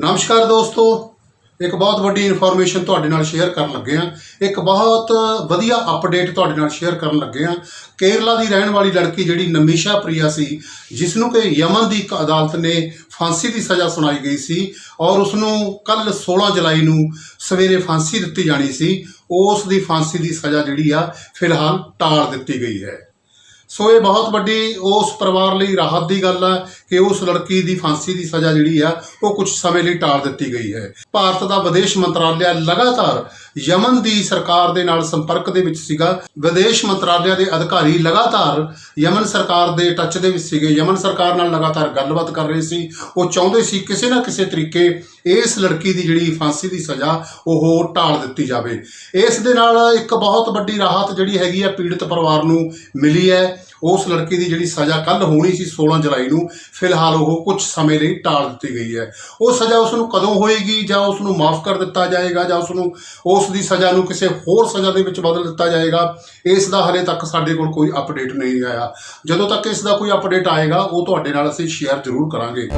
ਨਮਸਕਾਰ ਦੋਸਤੋ, ਇੱਕ ਬਹੁਤ ਵੱਡੀ ਇਨਫੋਰਮੇਸ਼ਨ ਤੁਹਾਡੇ ਨਾਲ ਸ਼ੇਅਰ ਕਰਨ ਲੱਗੇ ਹਾਂ। ਇੱਕ ਬਹੁਤ ਵਧੀਆ ਅਪਡੇਟ ਤੁਹਾਡੇ ਨਾਲ ਸ਼ੇਅਰ ਕਰਨ ਲੱਗੇ ਹਾਂ। ਕੇਰਲਾ ਦੀ ਰਹਿਣ ਵਾਲੀ ਲੜਕੀ ਜਿਹੜੀ ਨਮੀਸ਼ਾ ਪ੍ਰਿਆ ਸੀ ਜਿਸ ਨੂੰ ਕਿ ਯਮਨ ਦੀ ਇੱਕ ਅਦਾਲਤ ਨੇ ਫਾਂਸੀ ਦੀ ਸਜ਼ਾ ਸੁਣਾਈ ਗਈ ਸੀ ਔਰ ਉਸ ਨੂੰ ਕੱਲ 16 ਜੁਲਾਈ ਨੂੰ ਸਵੇਰੇ ਫਾਂਸੀ ਦਿੱਤੀ ਜਾਣੀ ਸੀ, ਉਸ ਦੀ ਫਾਂਸੀ ਦੀ ਸਜ਼ਾ ਜਿਹੜੀ ਆ, ਫਿਲਹਾਲ ਟਾਲ ਦਿੱਤੀ ਗਈ ਹੈ। ਸੋ ਇਹ ਬਹੁਤ ਵੱਡੀ ਉਸ ਪਰਿਵਾਰ ਲਈ ਰਾਹਤ ਦੀ ਗੱਲ ਹੈ ਕਿ ਉਸ ਲੜਕੀ ਦੀ ਫਾਂਸੀ ਦੀ ਸਜ਼ਾ ਜਿਹੜੀ ਆ, ਉਹ ਕੁਝ ਸਮੇਂ ਲਈ ਟਾਲ ਦਿੱਤੀ ਗਈ ਹੈ। ਭਾਰਤ ਦਾ ਵਿਦੇਸ਼ ਮੰਤਰਾਲਾ ਲਗਾਤਾਰ ਯਮਨ ਦੀ ਸਰਕਾਰ ਦੇ ਨਾਲ ਸੰਪਰਕ ਦੇ ਵਿੱਚ ਸੀਗਾ। ਵਿਦੇਸ਼ ਮੰਤਰਾਲੇ ਦੇ ਅਧਿਕਾਰੀ ਲਗਾਤਾਰ ਯਮਨ ਸਰਕਾਰ ਦੇ ਟੱਚ ਦੇ ਵਿੱਚ ਸੀਗੇ। ਯਮਨ ਸਰਕਾਰ ਨਾਲ ਲਗਾਤਾਰ ਗੱਲਬਾਤ ਕਰ ਰਹੇ ਸੀ। ਉਹ ਚਾਹੁੰਦੇ ਸੀ ਕਿਸੇ ਨਾ ਕਿਸੇ ਤਰੀਕੇ ਇਸ ਲੜਕੀ ਦੀ ਜਿਹੜੀ ਫਾਂਸੀ ਦੀ ਸਜ਼ਾ, ਉਹ ਟਾਲ ਦਿੱਤੀ ਜਾਵੇ। ਇਸ ਦੇ ਨਾਲ ਇੱਕ ਬਹੁਤ ਵੱਡੀ ਰਾਹਤ ਜਿਹੜੀ ਹੈਗੀ ਆ ਪੀੜਤ ਪਰਿਵਾਰ ਨੂੰ ਮਿਲੀ ਹੈ। ਉਸ ਲੜਕੀ ਦੀ ਜਿਹੜੀ ਸਜ਼ਾ ਕੱਲ ਹੋਣੀ ਸੀ 16 ਜੁਲਾਈ ਨੂੰ, ਫਿਲਹਾਲ ਉਹ ਕੁਝ ਸਮੇਂ ਲਈ ਟਾਲ ਦਿੱਤੀ ਗਈ ਹੈ। ਉਹ ਸਜ਼ਾ ਉਸ ਨੂੰ ਕਦੋਂ ਹੋਏਗੀ ਜਾਂ ਉਸ ਨੂੰ ਮਾਫ ਕਰ ਦਿੱਤਾ ਜਾਏਗਾ ਜਾਂ ਉਸ ਨੂੰ ਉਸ ਦੀ ਸਜ਼ਾ ਨੂੰ ਕਿਸੇ ਹੋਰ ਸਜ਼ਾ ਦੇ ਵਿੱਚ ਬਦਲ ਦਿੱਤਾ ਜਾਏਗਾ। ਇਸ ਦਾ ਹਲੇ ਤੱਕ ਸਾਡੇ ਕੋਲ ਕੋਈ ਅਪਡੇਟ ਨਹੀਂ ਆਇਆ। ਜਦੋਂ ਤੱਕ ਇਸ ਦਾ ਕੋਈ ਅਪਡੇਟ ਆਏਗਾ, ਉਹ ਤੁਹਾਡੇ ਨਾਲ ਅਸੀਂ ਸ਼ੇਅਰ ਜ਼ਰੂਰ ਕਰਾਂਗੇ।